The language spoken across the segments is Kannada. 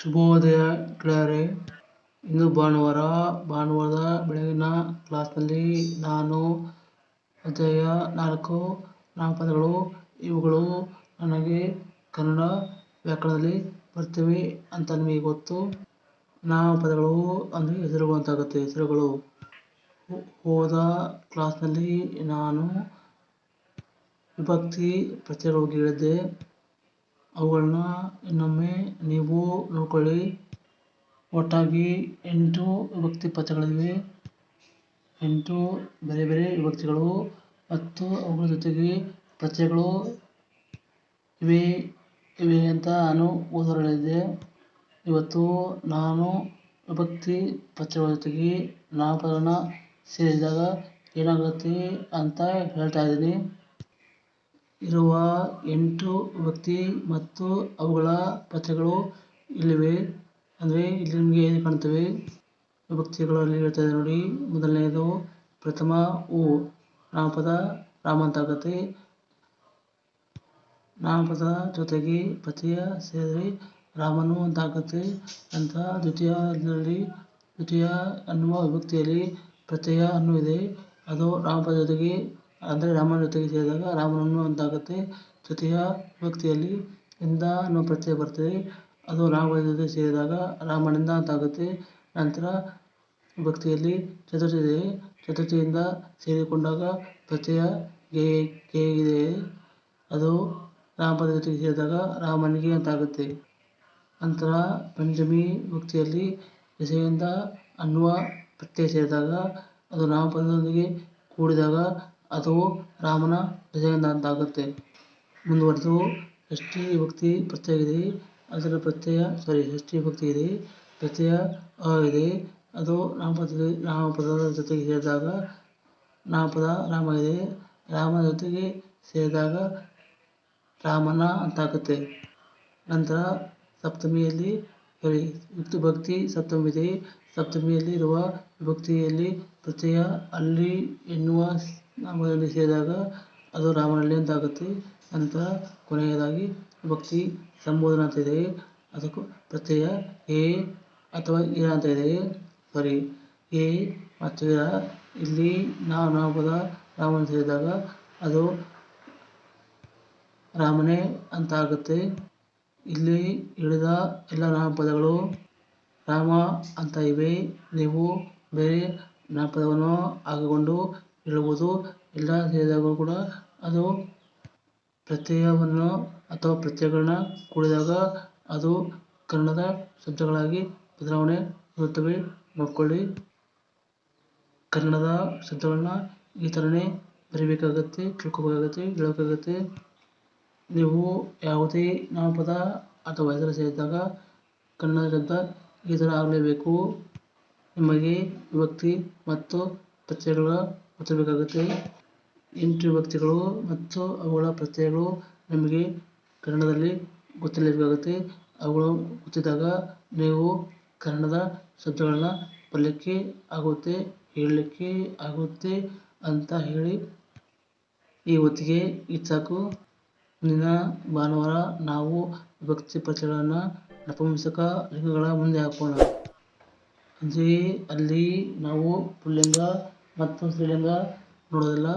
ಶುಭೋದಯ ಗೆಳೆಯರೇ ಇಂದು ಭಾನುವಾರ, ಭಾನುವಾರದ ಬೆಳಗಿನ ಕ್ಲಾಸ್ನಲ್ಲಿ ನಾನು ಅಧ್ಯಾಯ ನಾಲ್ಕು ನಾಮಪದಗಳು ಇವುಗಳು ನನಗೆ ಕನ್ನಡ ವ್ಯಾಕರಣದಲ್ಲಿ ಬರ್ತವೆ ಅಂತ ನಿಮಗೆ ಗೊತ್ತು. ನಾಮಪದಗಳು ಅಂದರೆ ಹೆಸರುಗಳು ಅಂತಾಗುತ್ತೆ ಹೆಸರುಗಳು. ಹೋದ ಕ್ಲಾಸ್ನಲ್ಲಿ ನಾನು ವಿಭಕ್ತಿ ಪ್ರತ್ಯಯಗಳ ಬಗ್ಗೆ ಹೇಳಿದ್ದೆ ಅವುಗಳನ್ನ ಇನ್ನೊಮ್ಮೆ ನೀವು ನೋಡ್ಕೊಳ್ಳಿ. ಒಟ್ಟಾಗಿ ಎಂಟು ವಿಭಕ್ತಿ ಪದಗಳಿವೆ ಎಂಟು ಬೇರೆ ಬೇರೆ ವಿಭಕ್ತಿಗಳು. ಮತ್ತು ಅವುಗಳ ಜೊತೆಗೆ ಪ್ರತ್ಯಯಗಳು ಇವೆ. ಇವೆ ಅಂತ ನಾನು ಓದೋರು ಹೇಳಿದ್ದೆ ಇವತ್ತು ನಾನು ವಿಭಕ್ತಿ ಪ್ರತ್ಯಯಗಳ ಜೊತೆಗೆ ನಾಮಪದಗಳನ್ನ ಸೇರಿಸಿದಾಗ ಏನಾಗುತ್ತೆ ಅಂತ ಹೇಳ್ತಾ ಇದ್ದೀನಿ. ಇರುವ ಎಂಟು ವ್ಯಕ್ತಿ ಮತ್ತು ಅವುಗಳ ಪತ್ರಗಳು ಇಲ್ಲಿವೆ. ಅಂದರೆ ಇಲ್ಲಿ ನಿಮಗೆ ಏನು ಕಾಣ್ತವೆ? ವಿಭಕ್ತಿಗಳಲ್ಲಿ ಹೇಳ್ತಾ ಇದೆ ನೋಡಿ. ಮೊದಲನೆಯದು ಪ್ರಥಮ ಉ ನಾಮಪದ ರಾಮ ಅಂತ ಆಗುತ್ತೆ ನಾಮಪದ ಜೊತೆಗೆ ಪ್ರತ್ಯಯ ಸೇರಿ ರಾಮನು ಅಂತ ಆಗುತ್ತೆ ಅಂತ ದ್ವಿತೀಯದಲ್ಲಿ ದ್ವಿತೀಯ ಅನ್ನುವ ವಿಭಕ್ತಿಯಲ್ಲಿ ಪ್ರತ್ಯಯ ಅನ್ನು ಇದೆ. ಅದು ನಾಮಪದ ಜೊತೆಗೆ ಅಂದರೆ ರಾಮನ ಜೊತೆಗೆ ಸೇರಿದಾಗ ರಾಮನನ್ನು ಅಂತ ಆಗುತ್ತೆ ತೃತೀಯ ವ್ಯಕ್ತಿಯಲ್ಲಿ ಇಂದ ಅನ್ನೋ ಪ್ರತ್ಯಯ ಬರ್ತದೆ. ಅದು ರಾಮನ ಜೊತೆ ಸೇರಿದಾಗ ರಾಮನಿಂದ ಅಂತ ಆಗುತ್ತೆ ನಂತರ ವ್ಯಕ್ತಿಯಲ್ಲಿ ಚತುರ್ಥಿ ಇದೆ ಚತುರ್ಥಿಯಿಂದ ಸೇರಿಕೊಂಡಾಗ ಪ್ರತ್ಯಯ ಗೆ ಗೆ ಇದೆ. ಅದು ರಾಮನ ಜೊತೆಗೆ ಸೇರಿದಾಗ ರಾಮನಿಗೆ ಅಂತ ಆಗುತ್ತೆ ನಂತರ ಪಂಚಮಿ ವ್ಯಕ್ತಿಯಲ್ಲಿ ಎಸೆಯಿಂದ ಅನ್ನುವ ಪ್ರತ್ಯಯ ಸೇರಿದಾಗ ಅದು ನಾಮಪದದೊಂದಿಗೆ ಕೂಡಿದಾಗ ಅದು ರಾಮನ ಧ್ವಜದಂತಾಗುತ್ತೆ ಮುಂದುವರೆದು ಷಷ್ಠಿ ವಿಭಕ್ತಿ ಪ್ರತ್ಯಯ ಇದೆ ಅದರ ಪ್ರತ್ಯಯ ಸಾರಿ ಷಷ್ಠಿ ವಿಭಕ್ತಿ ಇದೆ, ಪ್ರತ್ಯಯ ಅ ಇದೆ ಅದು ನಾಮಪದ ನಾಮಪದದ ಜೊತೆಗೆ ಸೇರಿದಾಗ ನಾಮಪದ ರಾಮ ಇದೆ. ರಾಮನ ಜೊತೆಗೆ ಸೇರಿದಾಗ ರಾಮನ ಅಂತಾಗುತ್ತೆ. ನಂತರ ಸಪ್ತಮಿಯಲ್ಲಿ ಸಾರಿ ವಿಭಕ್ತಿ ಸಪ್ತಮಿ ಇದೆ. ಸಪ್ತಮಿಯಲ್ಲಿ ಇರುವ ವಿಭಕ್ತಿಯಲ್ಲಿ ಪ್ರತ್ಯಯ ಅಲ್ಲಿ ಎನ್ನುವ ನಾಮದಲ್ಲಿ ಸೇರಿದಾಗ ಅದು ರಾಮನಲ್ಲಿ ಅಂತ ಆಗುತ್ತೆ ನಂತರ ಕೊನೆಯದಾಗಿ ಭಕ್ತಿ ಸಂಬೋಧನ ಅಂತ ಇದೆ. ಅದಕ್ಕೂ ಪ್ರತ್ಯಯ ಎ ಅಥವಾ ಇರ ಅಂತ ಇದೆ. ಸಾರಿ ಎ ಮತ್ತು ಇರ ಇಲ್ಲಿ ನಾವು ರಾಮ ಅಂತ ಸೇರಿದಾಗ ಅದು ರಾಮನೇ ಅಂತ ಆಗುತ್ತೆ. ಇಲ್ಲಿ ಹೇಳಿದ ಎಲ್ಲ ನಾಮಪದಗಳು ರಾಮ ಅಂತ ಇವೆ. ನೀವು ಬೇರೆ ನಾಮಪದವನ್ನು ಹಾಕಿಕೊಂಡು ಹೇಳ್ಬೋದು ಎಲ್ಲ ಸೇರಿದಾಗ ಕೂಡ ಅದು ಪ್ರತ್ಯಯವನ್ನು ಅಥವಾ ಪ್ರತ್ಯಯಗಳನ್ನ ಕೂಡಿದಾಗ ಅದು ಕನ್ನಡದ ಶಬ್ದಗಳಾಗಿ ಬದಲಾವಣೆ ಹೊಂದುತ್ತವೆ ನೋಡ್ಕೊಳ್ಳಿ. ಕನ್ನಡದ ಶಬ್ದಗಳನ್ನ ಈ ಥರನೇ ಬರಿಬೇಕಾಗತ್ತೆ, ತಿಳ್ಕೊಬೇಕಾಗತ್ತೆ ಹೇಳಬೇಕಾಗತ್ತೆ ನೀವು ಯಾವುದೇ ನಾಮಪದ ಅಥವಾ ಹೆಸರು ಸೇರಿದಾಗ ಕನ್ನಡ ಶಬ್ದ ಈ ಥರ ಆಗಲೇಬೇಕು. ನಿಮಗೆ ವಿಭಕ್ತಿ ಮತ್ತು ಪ್ರತ್ಯಯಗಳ ಗೊತ್ತಿರಬೇಕಾಗುತ್ತೆ ಎಂಟು ವಿಭಕ್ತಿಗಳು ಮತ್ತು ಅವುಗಳ ಪ್ರತ್ಯಯಗಳು ನಿಮಗೆ ಕನ್ನಡದಲ್ಲಿ ಗೊತ್ತಿರಲೇಬೇಕಾಗುತ್ತೆ ಅವುಗಳು ಗೊತ್ತಿದ್ದಾಗ ನೀವು ಕನ್ನಡದ ಶಬ್ದಗಳನ್ನ ಬರಲಿಕ್ಕೆ ಆಗುತ್ತೆ, ಹೇಳಲಿಕ್ಕೆ ಆಗುತ್ತೆ ಅಂತ ಹೇಳಿ ಈ ಹೊತ್ತಿಗೆ ಇದು ಸಾಕು. ಮುಂದಿನ ಭಾನುವಾರ ನಾವು ವಿಭಕ್ತಿ ಪ್ರತ್ಯಯಗಳನ್ನು ನಪುಂಸಕ ಲಿಂಗಗಳ ಮುಂದೆ ಹಾಕೋಣ. ಅಂದರೆ ಅಲ್ಲಿ ನಾವು ಪುಲ್ಲಿಂಗ ಮತ್ತು ಸ್ತ್ರೀಲಿಂಗ ನೋಡೋದಿಲ್ಲ.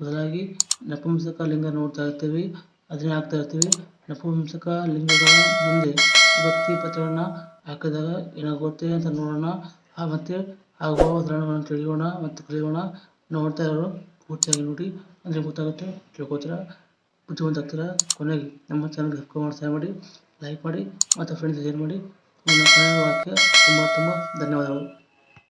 ಬದಲಾಗಿ ನಪುಂಸಕ ಲಿಂಗ ನೋಡ್ತಾ ಇರ್ತೀವಿ. ಅದನ್ನೇ ಹಾಕ್ತಾ ಇರ್ತೀವಿ. ನಪುಂಸಕ ಲಿಂಗಗಳ ಮುಂದೆ ವಿಭಕ್ತಿ ಪತ್ರವನ್ನು ಹಾಕಿದಾಗ ಏನಾಗುತ್ತೆ ಅಂತ ನೋಡೋಣ. ಮತ್ತು ಆಗುವ ಉದಾಹರಣೆಗಳನ್ನು ತಿಳಿಯೋಣ ಮತ್ತು ಕಲಿಯೋಣ. ನೋಡ್ತಾ ಇರೋರು ಪೂರ್ತಿಯಾಗಿ ನೋಡಿ. ಅಂದರೆ ಗೊತ್ತಾಗುತ್ತೆ. ತಿಳ್ಕೊತೀರ? ಬುದ್ಧಿವಂತ ಕೊನೆಗೆ ನಮ್ಮ ಚಾನಲ್ಗೆ ಸಬ್ಸ್ಕ್ರೈಬ್ ಮಾಡಿ ಸಹಾಯ ಮಾಡಿ ಲೈಕ್ ಮಾಡಿ, ಮತ್ತು ಫ್ರೆಂಡ್ಸ್ ಶೇರ್ ಮಾಡಿ. ನಿಮ್ಮ ವಾಕ್ಯ ತುಂಬ ತುಂಬ ಧನ್ಯವಾದಗಳು.